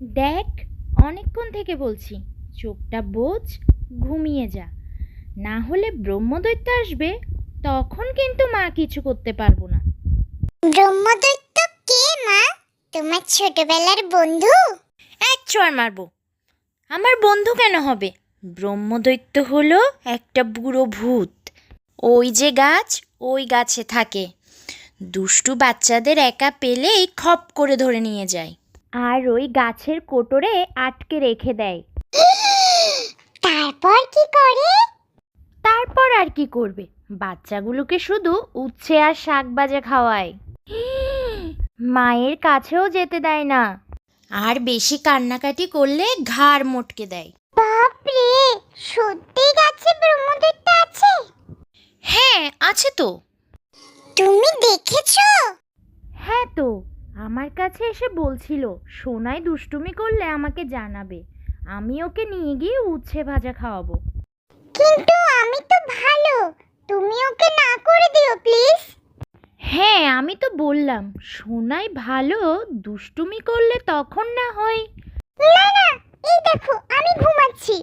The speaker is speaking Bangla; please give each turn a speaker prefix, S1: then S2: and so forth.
S1: দেখ অনেকক্ষণ থেকে বলছি চোখটা বোঝ ঘুমিয়ে যা। না হলে ব্রহ্মদৈত্য আসবে তখন কিন্তু মা কিছু করতে পারব না।
S2: ব্রহ্মদৈত্য কে মা? তোমার ছোটবেলার বন্ধু?
S1: এক চড় মারবো। আমার বন্ধু কেন হবে? ব্রহ্মদৈত্য হলো একটা বুড়ো ভূত। ওই যে গাছ ওই গাছে থাকে। দুষ্টু বাচ্চাদের একা পেলেই খপ করে ধরে নিয়ে যায়। আর ওই গাছের কোটরে আটকে রেখে দেয়।
S2: তারপর কি করে?
S1: তারপর আর কি করবে? বাচ্চাগুলোকে শুধু উচ্ছে আর শাক ভাজা খাওয়ায়। মায়ের কাছেও যেতে দেয় না। আর বেশি কান্নাকাটি করলে ঘাড় মোটকে দেয়।
S2: বাপরে সত্যি গাছে ব্রহ্মদৈত্য আছে?
S1: হ্যাঁ আছে তো।
S2: তুমি দেখেছ?
S1: হ্যাঁ তো। আমার কাছে এসে বলছিল সোনায় দুষ্টুমি করলে আমাকে জানাবে। আমি ওকে নিয়ে গিয়ে উচ্ছে ভাজা খাওয়াবো।
S2: কিন্তু আমি তো ভালো। তুমি ওকে না করে দিও প্লিজ।
S1: হ্যাঁ আমি তো বললাম সোনাই ভালো দুষ্টুমি করলে তখন না হয়।
S2: না না এই দেখো আমি ঘুমাচ্ছি।